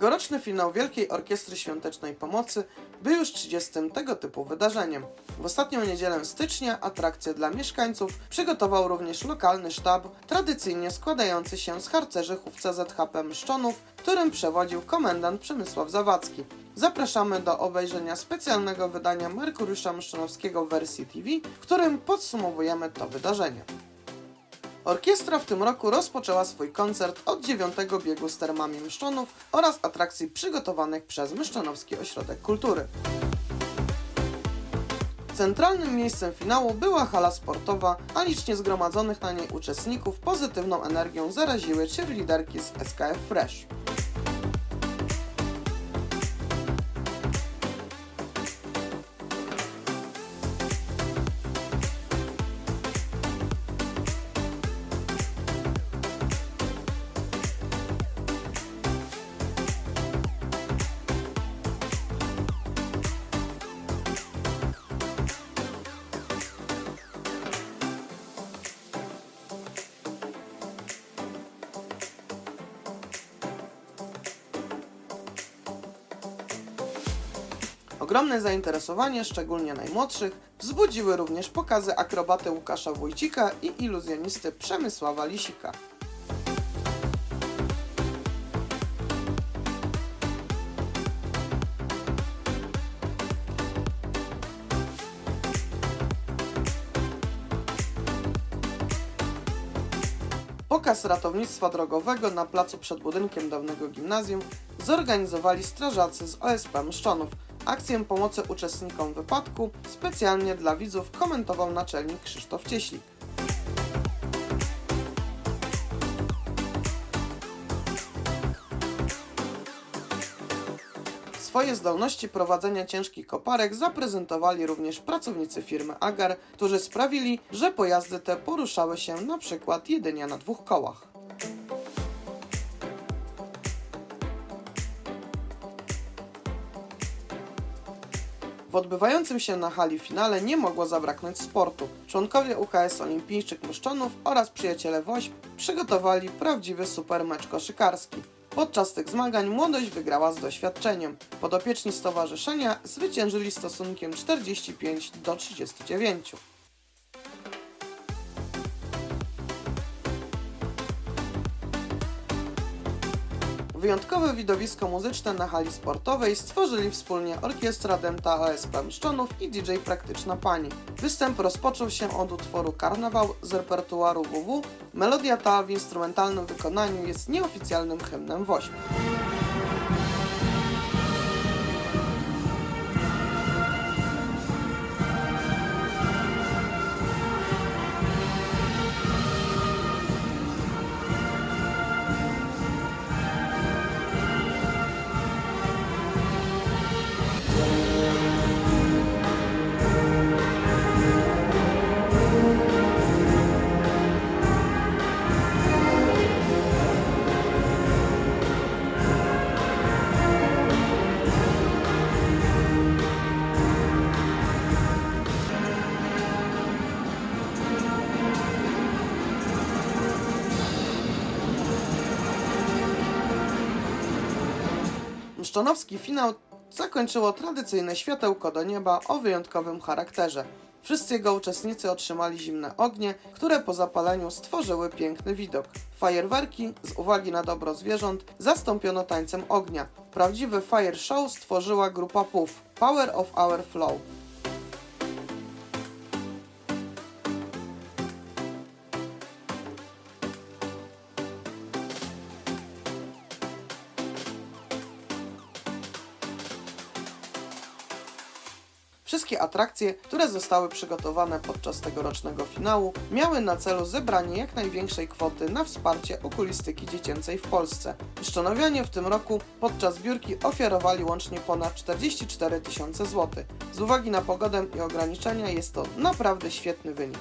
Tegoroczny finał Wielkiej Orkiestry Świątecznej Pomocy był już 30 tego typu wydarzeniem. W ostatnią niedzielę stycznia atrakcje dla mieszkańców przygotował również lokalny sztab, tradycyjnie składający się z harcerzy chówca ZHP Mszczonów, którym przewodził komendant Przemysław Zawadzki. Zapraszamy do obejrzenia specjalnego wydania Merkuriusza Mszczonowskiego w wersji TV, w którym podsumowujemy to wydarzenie. Orkiestra w tym roku rozpoczęła swój koncert od dziewiątego biegu z termami Myszczonów oraz atrakcji przygotowanych przez Myszczonowski Ośrodek Kultury. Centralnym miejscem finału była hala sportowa, a licznie zgromadzonych na niej uczestników pozytywną energią zaraziły cheerleaderki z SKF Fresh. Ogromne zainteresowanie, szczególnie najmłodszych, wzbudziły również pokazy akrobaty Łukasza Wójcika i iluzjonisty Przemysława Lisika. Pokaz ratownictwa drogowego na placu przed budynkiem dawnego gimnazjum zorganizowali strażacy z OSP Mszczonów. Akcję pomocy uczestnikom wypadku specjalnie dla widzów komentował naczelnik Krzysztof Cieślik. Swoje zdolności prowadzenia ciężkich koparek zaprezentowali również pracownicy firmy Agar, którzy sprawili, że pojazdy te poruszały się na przykład jedynie na dwóch kołach. W odbywającym się na hali finale nie mogło zabraknąć sportu. Członkowie UKS Olimpijczyk Muszczonów oraz przyjaciele WOŚP przygotowali prawdziwy supermecz koszykarski. Podczas tych zmagań młodość wygrała z doświadczeniem. Podopieczni stowarzyszenia zwyciężyli stosunkiem 45 do 39. Wyjątkowe widowisko muzyczne na hali sportowej stworzyli wspólnie Orkiestra Denta OSP Mszczonów i DJ Praktyczna Pani. Występ rozpoczął się od utworu Karnawał z repertuaru WW. Melodia ta w instrumentalnym wykonaniu jest nieoficjalnym hymnem WOŚP. Mszczonowski finał zakończyło tradycyjne światełko do nieba o wyjątkowym charakterze. Wszyscy jego uczestnicy otrzymali zimne ognie, które po zapaleniu stworzyły piękny widok. Fajerwerki, z uwagi na dobro zwierząt, zastąpiono tańcem ognia. Prawdziwy fire show stworzyła grupa PUF Power of Our Flow. Wszystkie atrakcje, które zostały przygotowane podczas tegorocznego finału, miały na celu zebranie jak największej kwoty na wsparcie okulistyki dziecięcej w Polsce. Szczonowianie w tym roku podczas zbiórki ofiarowali łącznie ponad 44 tysiące złotych. Z uwagi na pogodę i ograniczenia jest to naprawdę świetny wynik.